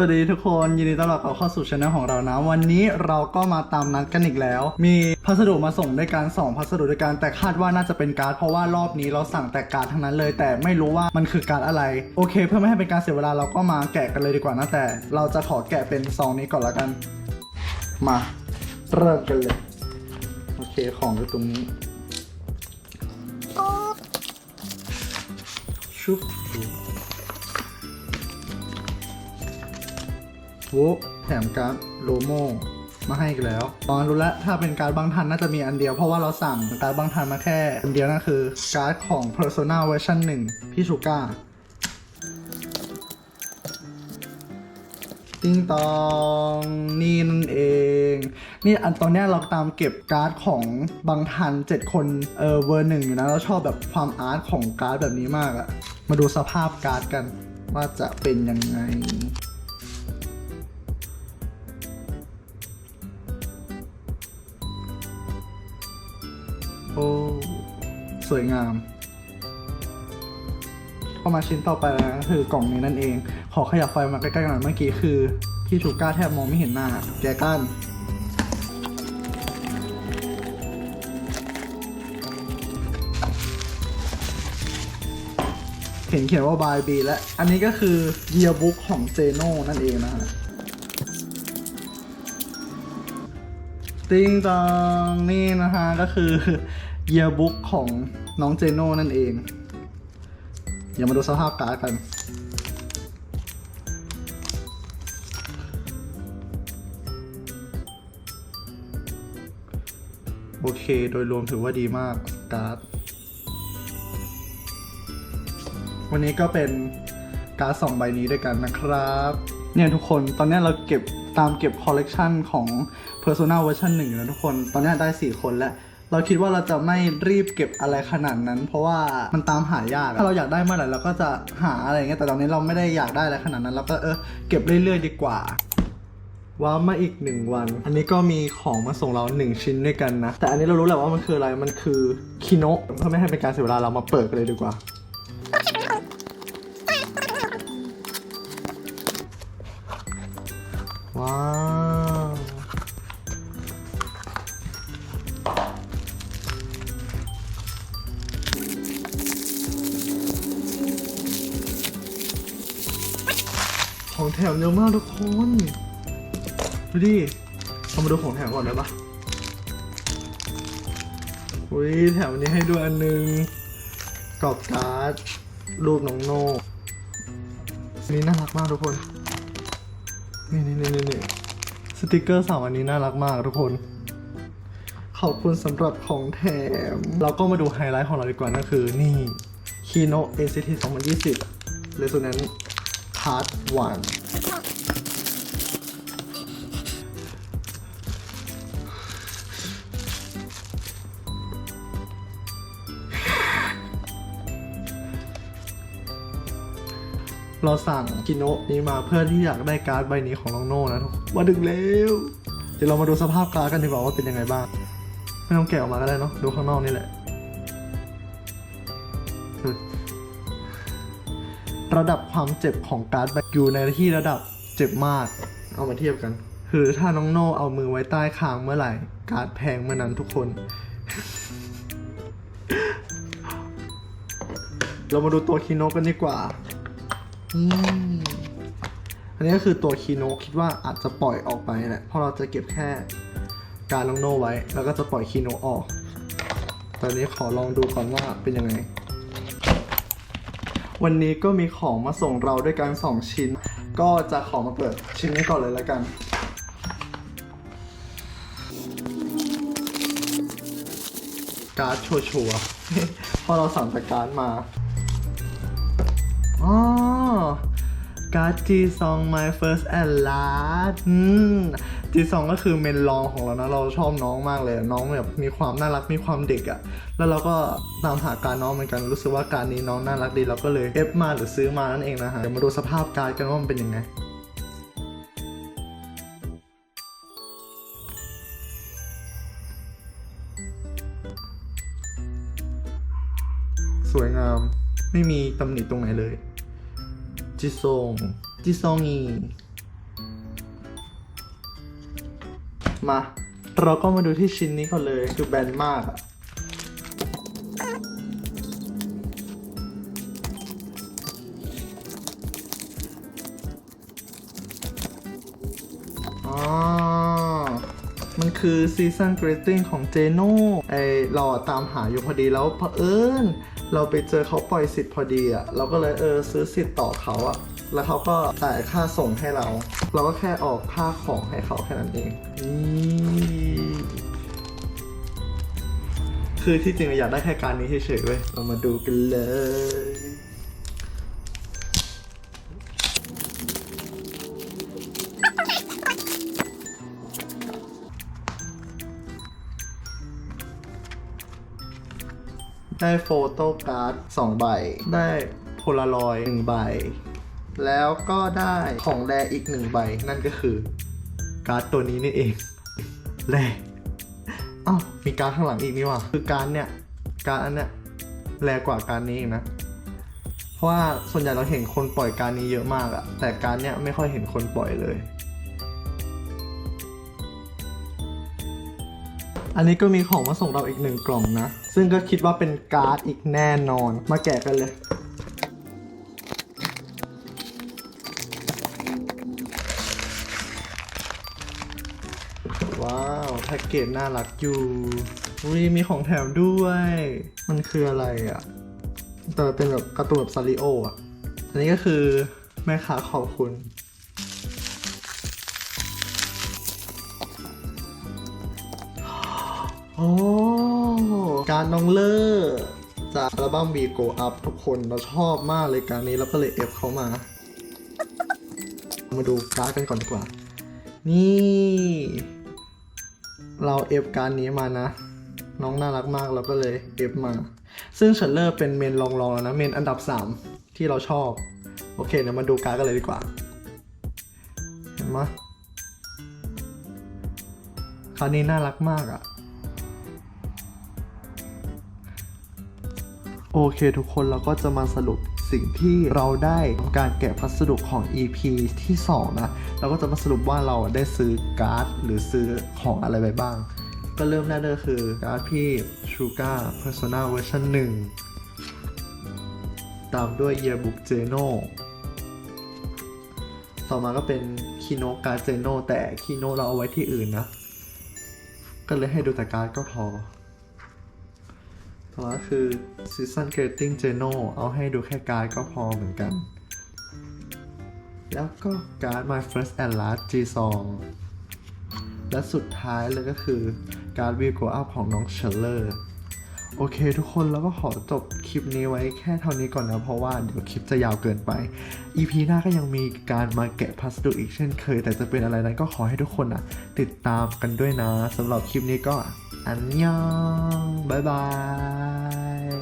วัสดีทุกคนยินดีต้อนรับเข้าสู่ช anel ของเรานะ วันนี้เราก็มาตามนัดกันอีกแล้ว มีพัสดุมาส่งด้วยกัน2พัสดุด้วยกันแต่คาดว่าน่าจะเป็นการ์ดเพราะว่ารอบนี้เราสั่งแต่การ์ดทั้งนั้นเลย แต่ไม่รู้ว่ามันคือการ์ดอะไร โอเค เพื่อไม่ให้เป็นการเสียเวลาเราก็มาแกะกันเลยดีกว่านะแต่ เราจะขอแกะเป็นซองนี้ก่อนละกัน มาเริ่มกันเลยโอเคของอยู่ตรงนี้ชุบ โวแถมการ์ดโลโมมาให้อีกแล้วตอนรู้แล้วถ้าเป็นการ์ดบางทันน่าจะมีอันเดียว เพราะว่าเราสั่งการ์ดบางทันมาแค่อันเดียวนั่นคือการ์ดของ Persona เวอร์ชัน1พี่ชูก้าติงตองนี่นั่นเอง นี่อันตอนเนี้ยเราตามเก็บการ์ดของบางทัน 7 คนเออเวอร์หนึ่งอยู่นะเราชอบแบบความอาร์ตของการ์ดแบบนี้มากอะมาดูสภาพการ์ดกันว่าจะเป็นยังไง สวยงามเข้ามาชิ้นต่อไปแล้วนะคือกล่องนี้นั่นเอง ขอขยับไฟมาใกล้ๆกันหน่อยเมื่อกี้คือ พี่ชูก้าแทบมองไม่เห็นหน้า แกกันเห็นเขียนว่าบายบีและ อันนี้ก็คือเยียร์บุ๊กของเจโน่นั่นเองนะฮะติงตองนี่นะฮะก็คือ เยียบุ๊กของน้องเจโน่นั่นเองอย่ามาดูสภาพการ์ดกัน โอเค โดยรวมถือว่าดีมากการ์ด วันนี้ก็เป็นการ์ดสองใบนี้ด้วยกันนะครับ เนี่ยทุกคน ตอนนี้เราเก็บตามเก็บคอลเลกชันของ Persona เวอร์ชันหนึ่งนะทุกคน ตอนนี้ได้ 4 คนแล้ว เราคิดว่าเราจะไม่รีบเก็บอะไรขนาดนั้น เพราะว่ามันตามหายากถ้าเราอยากได้เมื่อไหร่เราก็จะหาอะไรเงี้ยแต่ตอนนี้เราไม่ได้อยากได้อะไรขนาดนั้นเราก็เออเก็บเรื่อยๆดีกว่าว้าวมาอีกหนึ่งวัน อันนี้ก็มีของมาส่งเราหนึ่งชิ้นด้วยกันนะ แต่อันนี้เรารู้แหละว่ามันคืออะไร มันคือคิโนะเพื่อไม่ให้เป็นการเสียเวลาเรามาเปิดกันเลยดีกว่า ว้าว ของแถมเยอะมากทุกคนดูดิเรามาดูของแถมก่อนได้ปะอุ้ยแถมนี้ให้ด้วยอันนึงกรอบการ์ดรูปน้องโน่อันนี้น่ารักมากทุกคน นี่นี่นี่นี่สติกเกอร์สามอันนี้น่ารักมากทุกคน ขอบคุณสำหรับของแถม เราก็มาดูไฮไลท์ของเราดีกว่านั่นคือ นี่ Kino ACT 2020 Resonance Part 1เราสั่งกิโนะนี้มาเพื่อที่อยากได้การ์ดใบนี้ของน้องโน่นะทุกคนมาดึกแล้ว เดี๋ยวเรามาดูสภาพการ์ดกันดีกว่าว่าเป็นยังไงบ้าง ไม่ต้องแกะออกมาก็ได้เนาะดูข้างนอกนี่แหละ ระดับความเจ็บของการ์ดใบอยู่ในที่ระดับเจ็บมาก เอามาเทียบกันคือถ้าน้องโน่เอามือไว้ใต้คางเมื่อไหร่ การ์ดแพงเมื่อนั้นทุกคน เรามาดูตัวคีโนกันดีกว่าอันนี้ก็คือตัวคีโนคิดว่าอาจจะปล่อยออกไปแหละเพราะเราจะเก็บแค่การลองโนไว้ แล้วก็จะปล่อยคีโนออก ตอนนี้ขอลองดูก่อนว่าเป็นยังไง วันนี้ก็มีของมาส่งเราด้วยกันสองชิ้น ก็จะขอมาเปิดชิ้นนี้ก่อนเลยแล้วกัน การ์ดชัวร์ๆเพราะเราสั่งแต่การ์ดมา การ์ดจีซอง my first and last อืมจีซองก็คือเมนรองของเรานะ เราชอบน้องมากเลย น้องแบบมีความน่ารักมีความเด็กอะ่ะ แล้วเราก็ตามหาการน้องเหมือนกัน รู้สึกว่าการนี้น้องน่ารักดี เราก็เลยเอฟมาหรือซื้อมานั่นเองนะฮะ เดี๋ยวมาดูสภาพการ์ดกันว่ามันเป็นยังไงสวยงาม ไม่มีตำหนิตรงไหนเลย 지송 지송이 มา เราก็มาดูที่ชิ้นนี้ก่อนเลย คือแบนมากอะมันคือซีซันกรีตติ้งของเจโน่ไอหล่อตามหาอยู่พอดีแล้วเผอิญ เราไปเจอเขาปล่อยสิทธิ์พอดีอะเราก็เลยเออซื้อสิทธิ์ต่อเขาอะแล้วเขาก็จ่ายค่าส่งให้เรา เราก็แค่ออกค่าของให้เขาแค่นั้นเองนี่คือที่จริงเราอยากได้แค่การนี้เฉยๆเว้ย เรามาดูกันเลย ได้โฟโต้การ์ด2ใบ ได้โพลารอยด์1ใบ แล้วก็ได้ของแรอีก1ใบ นั่นก็คือ การ์ดตัวนี้นี่เองแรอ้าวมีการ์ดข้างหลังอีกนี่ว่าคือการ์ดเนี่ย การ์ดอันเนี้ยแรกว่าการ์ดนี้อีกนะเพราะว่าส่วนใหญ่เราเห็นคนปล่อยการ์ดนี้เยอะมากอะแต่การ์ดเนี้ยไม่ค่อยเห็นคนปล่อยเลย อันนี้ก็มีของมาส่งเราอีกหนึ่งกล่องนะ ซึ่งก็คิดว่าเป็นการ์ดอีกแน่นอน มาแกะกันเลย ว้าวแพ็กเกจน่ารักอยู่อุ้ยมีของแถมด้วย มันคืออะไรอะ่ะ แต่เป็นแบบการ์ตูนแบบซาริโออะ อันนี้ก็คือแม่ค้าขอบคุณ อการน้องเลอร์จากอัลบั้ม We Go Up ทุกคนเราชอบมากเลยการนี้แล้วก็เลยเอฟเขามา มาดูการ์ดกันก่อนดีกว่า นี่ เราเอฟการนี้มานะ น้องน่ารักมากเราก็เลยเอฟมา ซึ่งเชลเลอร์เป็นเมนรองๆแล้วนะ เมนอันดับ 3 ที่เราชอบ โอเคเดี๋ยวมาดูการ์ดกันเลยดีกว่า เห็นไหมคราวนี้น่ารักมากอะ่ะ โอเคทุกคนเราก็จะมาสรุปสิ่งที่เราได้ทำการแกะพัสดุของ EP ที่ 2 นะ เราก็จะมาสรุปว่าเราได้ซื้อการ์ด หรือซื้อของอะไรไปบ้าง ก็เริ่มแรกเลยคือการ์ดพี่ Sugar Persona Version 1 ตามด้วย Yearbook Geno ต่อมาก็เป็นคีโนการ์ดเจโนแต่คีโนเราเอาไว้ที่อื่นนะ ก็เลยให้ดูแต่การ์ดก็พอ ต่อมาคือ Season Greeting Journal เอาให้ดูแค่การ์ดก็พอเหมือนกัน แล้วก็การ์ด My First and Last G Song และสุดท้ายเลยก็คือการ์ด We Go Up ของน้องเชลเลอร์โอเคทุกคนแล้วก็ขอจบคลิปนี้ไว้แค่เท่านี้ก่อนนะ เพราะว่าเดี๋ยวคลิปจะยาวเกินไป EP หน้าก็ยังมีการมาแกะพัสดุอีกเช่นเคย แต่จะเป็นอะไรนั้นก็ขอให้ทุกคนอะ ติดตามกันด้วยนะสำหรับคลิปนี้ก็ อันยองบายบาย